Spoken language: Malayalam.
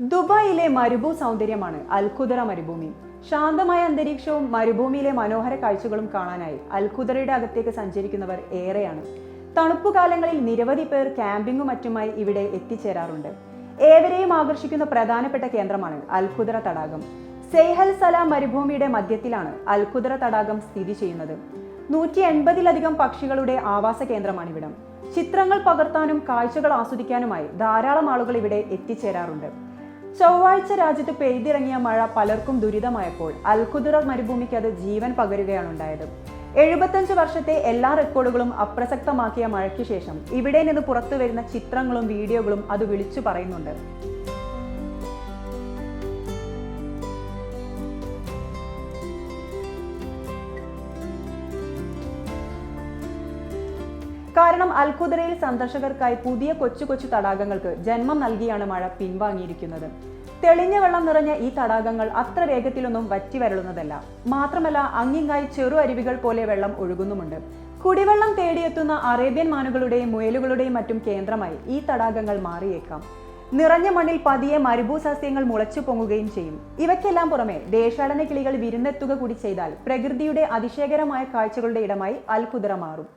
ദുബായിലെ മരുഭൂ സൗന്ദര്യമാണ് അൽഖുദറ മരുഭൂമി. ശാന്തമായ അന്തരീക്ഷവും മരുഭൂമിയിലെ മനോഹര കാഴ്ചകളും കാണാനായി അൽഖുദറയുടെ അകത്തേക്ക് സഞ്ചരിക്കുന്നവർ ഏറെയാണ്. തണുപ്പുകാലങ്ങളിൽ നിരവധി പേർ ക്യാമ്പിങ്ങും മറ്റുമായി ഇവിടെ എത്തിച്ചേരാറുണ്ട്. ഏവരെയും ആകർഷിക്കുന്ന പ്രധാനപ്പെട്ട കേന്ദ്രമാണ് അൽഖുദറ തടാകം. സെയ്ഹൽ സലാം മരുഭൂമിയുടെ മധ്യത്തിലാണ് അൽഖുദറ തടാകം സ്ഥിതി ചെയ്യുന്നത്. നൂറ്റി എൺപതിലധികം പക്ഷികളുടെ ആവാസ കേന്ദ്രമാണ് ഇവിടം ചിത്രങ്ങൾ പകർത്താനും കാഴ്ചകൾ ആസ്വദിക്കാനുമായി ധാരാളം ആളുകൾ ഇവിടെ എത്തിച്ചേരാറുണ്ട്. ചൊവ്വാഴ്ച രാജ്യത്ത് പെയ്തിറങ്ങിയ മഴ പലർക്കും ദുരിതമായപ്പോൾ അൽഖുദുറ മരുഭൂമിക്ക് അത് ജീവൻ പകരുകയാണ് ഉണ്ടായത് എഴുപത്തഞ്ച് വർഷത്തെ എല്ലാ റെക്കോർഡുകളും അപ്രസക്തമാക്കിയ മഴയ്ക്ക് ശേഷം ഇവിടെ നിന്ന് പുറത്തു വരുന്ന ചിത്രങ്ങളും വീഡിയോകളും അത് വിളിച്ചു പറയുന്നുണ്ട്. കാരണം അൽഖുദറയിൽ സന്ദർശകർക്കായി പുതിയ കൊച്ചു കൊച്ചു തടാകങ്ങൾക്ക് ജന്മം നൽകിയാണ് മഴ പിൻവാങ്ങിയിരിക്കുന്നത്. തെളിഞ്ഞ വെള്ളം നിറഞ്ഞ ഈ തടാകങ്ങൾ അത്ര വേഗത്തിലൊന്നും വറ്റി വരളുന്നതല്ല മാത്രമല്ല അങ്ങിങ്ങായി ചെറു അരുവികൾ പോലെ വെള്ളം ഒഴുകുന്നുമുണ്ട്. കുടിവെള്ളം തേടിയെത്തുന്ന അറേബ്യൻ മാനുകളുടെയും മുയലുകളുടെയും മറ്റും കേന്ദ്രമായി ഈ തടാകങ്ങൾ മാറിയേക്കാം. നിറഞ്ഞ മണ്ണിൽ പതിയെ മരുഭൂ സസ്യങ്ങൾ മുളച്ചു പൊങ്ങുകയും ചെയ്യും. ഇവയ്ക്കെല്ലാം പുറമെ ദേശാടന കിളികൾ വിരുന്നെത്തുക കൂടി ചെയ്താൽ പ്രകൃതിയുടെ അതിശയകരമായ കാഴ്ചകളുടെ ഇടമായി അൽഖുദറ മാറും.